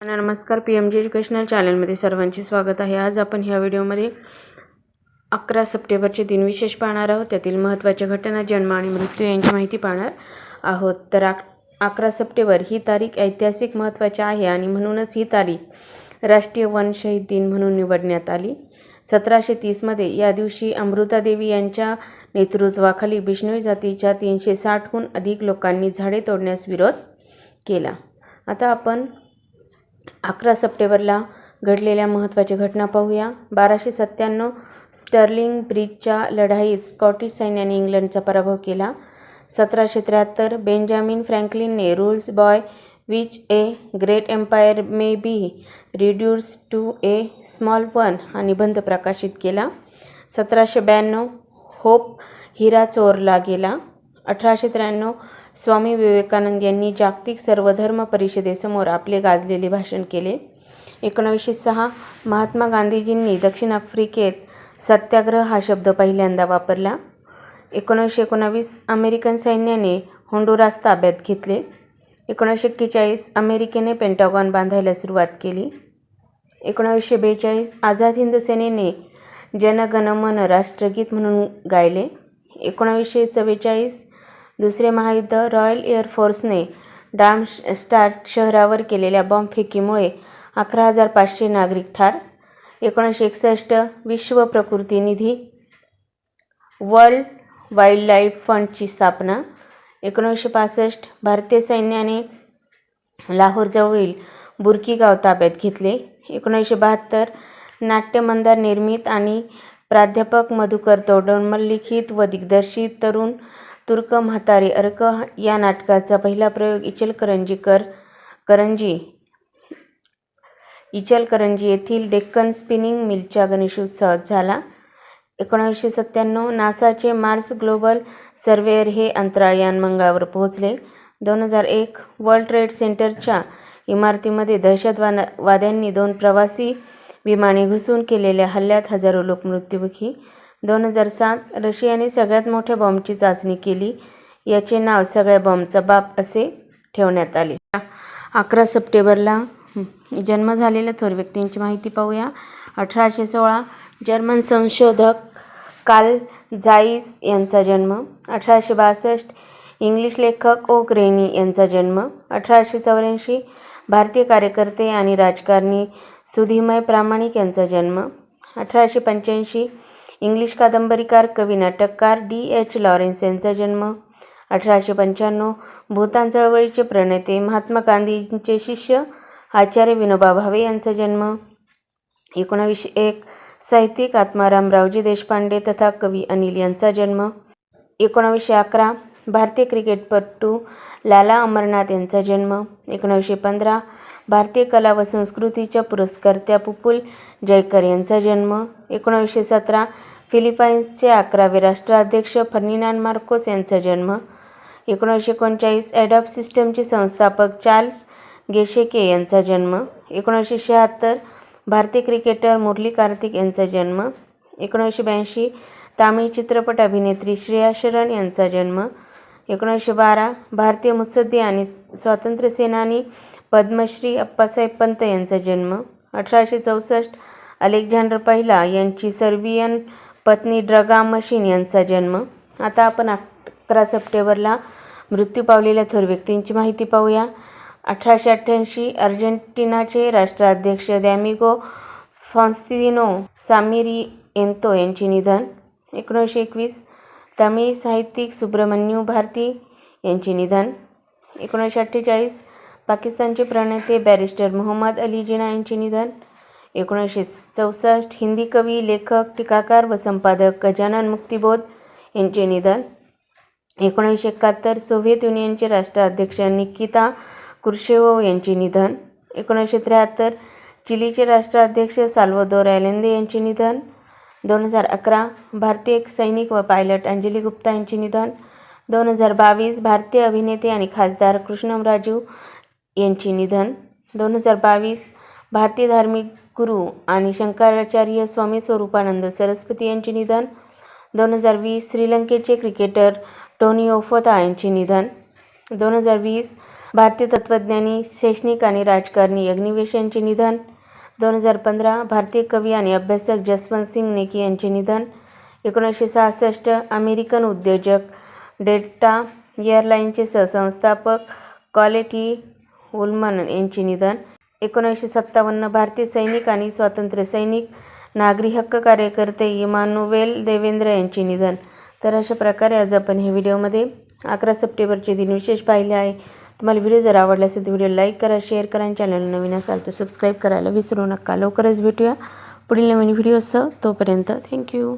नमस्कार P M G educational चॅनलमध्ये सर्वांचे स्वागत आहे. आज आपण ह्या व्हिडिओमध्ये अकरा सप्टेंबरचे दिन विशेष पाहणार आहोत. त्यातील महत्त्वाच्या घटना जन्म आणि मृत्यू यांची माहिती पाहणार आहोत. तर अक अकरा सप्टेंबर ही तारीख ऐतिहासिक महत्त्वाची आहे आणि म्हणूनच ही तारीख राष्ट्रीय वन शहीद दिन म्हणून निवडण्यात आली. सतराशे तीसमध्ये या दिवशी अमृतादेवी यांच्या नेतृत्वाखाली बिष्णोई जातीच्या तीनशे साठहून अधिक लोकांनी झाडे तोडण्यास विरोध केला. आता आपण अकरा सप्टेंबरला घडलेल्या महत्त्वाच्या घटना पाहूया. बाराशे सत्त्याण्णव स्टर्लिंग ब्रिजच्या लढाईत स्कॉटिश सैन्याने इंग्लंडचा पराभव केला. सतराशे त्र्याहत्तर Benjamin फ्रँकलिनने rules by which a great empire may be reduce to a small one हा निबंध प्रकाशित केला. सतराशे ब्याण्णव होप हिरा चोरला गेला. अठराशे त्र्याण्णव स्वामी विवेकानंद यांनी जागतिक सर्वधर्म परिषदेसमोर आपले गाजलेले भाषण केले. एकोणावीसशे सहा महात्मा गांधीजींनी दक्षिण आफ्रिकेत सत्याग्रह हा शब्द पहिल्यांदा वापरला. एकोणीसशे एकोणावीस अमेरिकन सैन्याने होंडुरास ताब्यात घेतले. एकोणीसशे एक्केचाळीस अमेरिकेने पेंटागॉन बांधायला सुरुवात केली. एकोणावीसशे बेचाळीस आझाद हिंद सेनेने जनगणमन राष्ट्रगीत म्हणून गायले. एकोणावीसशे चव्वेचाळीस दुसरे महायुद्ध रॉयल एअरफोर्सने डार्मस्टार्ट शहरावर केलेल्या बॉम्बफेकीमुळे अकरा हजार पाचशे नागरिक ठार. एकोणीसशे एकसष्ट विश्व प्रकृती निधी वर्ल्ड वाईल्डलाईफ फंडची स्थापना एकोणीसशे पासष्ट भारतीय सैन्याने लाहोरजवळील बुरकी गाव ताब्यात घेतले. एकोणीसशे बहात्तर नाट्यमंदार निर्मित आणि प्राध्यापक मधुकर तोडमल लिखित व दिग्दर्शित तरुण तुर्क म्हातारी अर्क या नाटकाचा पहिला प्रयोग इचलकरंजीकर करंजी इचलकरंजी येथील डेक्कन स्पिनिंग मिलच्या गणेशोत्सवात झाला. एकोणीसशे सत्त्याण्णव नासाचे मार्स ग्लोबल सर्वेअर हे अंतराळयान मंगळावर पोहोचले. दोन हजार एक वर्ल्ड ट्रेड सेंटरच्या इमारतीमध्ये दहशतवाद वाद्यांनी दोन प्रवासी विमाने घुसून केलेल्या हल्ल्यात हजारो लोक मृत्युमुखी दोन हजार सात रशियाने सगळ्यात मोठ्या बॉम्बची चाचणी केली. याचे नाव सगळ्या बॉम्बचा बाप असे ठेवण्यात आले. अकरा सप्टेंबरला जन्म झालेल्या थोर व्यक्तींची माहिती पाहूया. अठराशे सोळा जर्मन संशोधक काल झाईस यांचा जन्म. अठराशे बासष्ट इंग्लिश लेखक ओ ग्रेनी यांचा जन्म. अठराशे चौऱ्याऐंशी भारतीय कार्यकर्ते आणि राजकारणी सुधीमय प्रामाणिक यांचा जन्म. अठराशे पंच्याऐंशी इंग्लिश कादंबरीकार कवी नाटककार डी. एच. लॉरेन्स यांचा जन्म. अठराशे पंच्याण्णव भूतान चळवळीचे प्रणेते महात्मा गांधींचे शिष्य आचार्य विनोबा भावे यांचा जन्म. एकोणावीसशे एक साहित्यिक आत्माराम रावजी देशपांडे तथा कवी अनिल यांचा जन्म. एकोणावीसशे अकरा भारतीय क्रिकेटपटू लाला अमरनाथ यांचा जन्म एकोणावीसशे पंधरा. भारतीय कला व संस्कृतीच्या पुरस्कर्त्या पुपुल जयकर यांचा जन्म एकोणावीसशे सतरा. फिलिपाईन्सचे अकरावे राष्ट्राध्यक्ष फर्निनान मार्कोस यांचा जन्म एकोणीसशे एकोणचाळीस. ॲडॉप सिस्टमचे संस्थापक चार्ल्स गेशेके यांचा जन्म एकोणीसशे शहात्तर. भारतीय क्रिकेटर मुरली कार्तिक यांचा जन्म एकोणीसशे ब्याऐंशी. तामिळ चित्रपट अभिनेत्री श्रेया शरण यांचा जन्म एकोणीसशे बारा भारतीय मुत्सद्दी आणि स्वातंत्र्यसेनानी पद्मश्री अप्पासाहेब पंत यांचा जन्म. अठराशे चौसष्ट अलेक्झांडर पहिला यांची सर्बियन पत्नी ड्रगा मशीन यांचा जन्म. आता आपण अकरा सप्टेंबरला मृत्यू पावलेल्या थोर व्यक्तींची माहिती पाहूया. अठराशे अठ्ठ्याऐंशी अर्जेंटिनाचे राष्ट्राध्यक्ष दॅमिगो फॉन्स्तिनो सामिरिएंतो यांचे निधन. एकोणीसशे एकवीस तमिळ साहित्यिक सुब्रमण्यू भारती यांचे निधन. एकोणीसशे अठ्ठेचाळीस पाकिस्तानचे प्रणेते बॅरिस्टर मोहम्मद अली जिना यांचे निधन. एकोणीसशे चौसष्ट हिंदी कवी लेखक टीकाकार व संपादक गजानन मुक्तिबोध यांचे निधन. एकोणीसशे एकाहत्तर सोव्हिएत युनियनचे राष्ट्राध्यक्ष निकिता कुर्शेवो यांचे निधन. एकोणीसशे त्र्याहत्तर चिलीचे राष्ट्राध्यक्ष साल्वदोर ॲलेंदे यांचे निधन. दोन हजार अकरा भारतीय सैनिक व पायलट अंजली गुप्ता यांचे निधन. दोन हजार बावीस भारतीय अभिनेते आणि खासदार कृष्णमराजू यांचे निधन. दोन हजार बावीस भारतीय धार्मिक गुरु आणि शंकराचार्य स्वामी स्वरूपानंद सरस्वती यांचे निधन. दोन हजार वीस श्रीलंकेचे क्रिकेटर टोनी ओफोता यांचे निधन. दोन हजार वीस भारतीय तत्त्वज्ञानी शैक्षणिक आणि राजकारणी अग्निवेश यांचे निधन. दोन हजार पंधरा भारतीय कवी आणि अभ्यासक जसवंत सिंग नेकी यांचे निधन. एकोणीसशे सहासष्ट अमेरिकन उद्योजक डेल्टा एअरलाईनचे सहसंस्थापक क्वालिटी उलमन यांचे निधन. एकोणीसशे सत्तावन्न भारतीय सैनिक आणि स्वातंत्र्य सैनिक नागरी हक्क कार्यकर्ते इमानुवेल देवेंद्र यांचे निधन. तर अशा प्रकारे आज आपण हे व्हिडिओमध्ये अकरा सप्टेंबरचे दिनविशेष पाहिले आहे. तुम्हाला व्हिडिओ जर आवडला असेल तर व्हिडिओ लाईक करा शेअर करा आणि चॅनल नवीन असाल तर सबस्क्राईब करायला विसरू नका. लवकरच भेटूया पुढील नवीन व्हिडिओ असं तोपर्यंत थँक्यू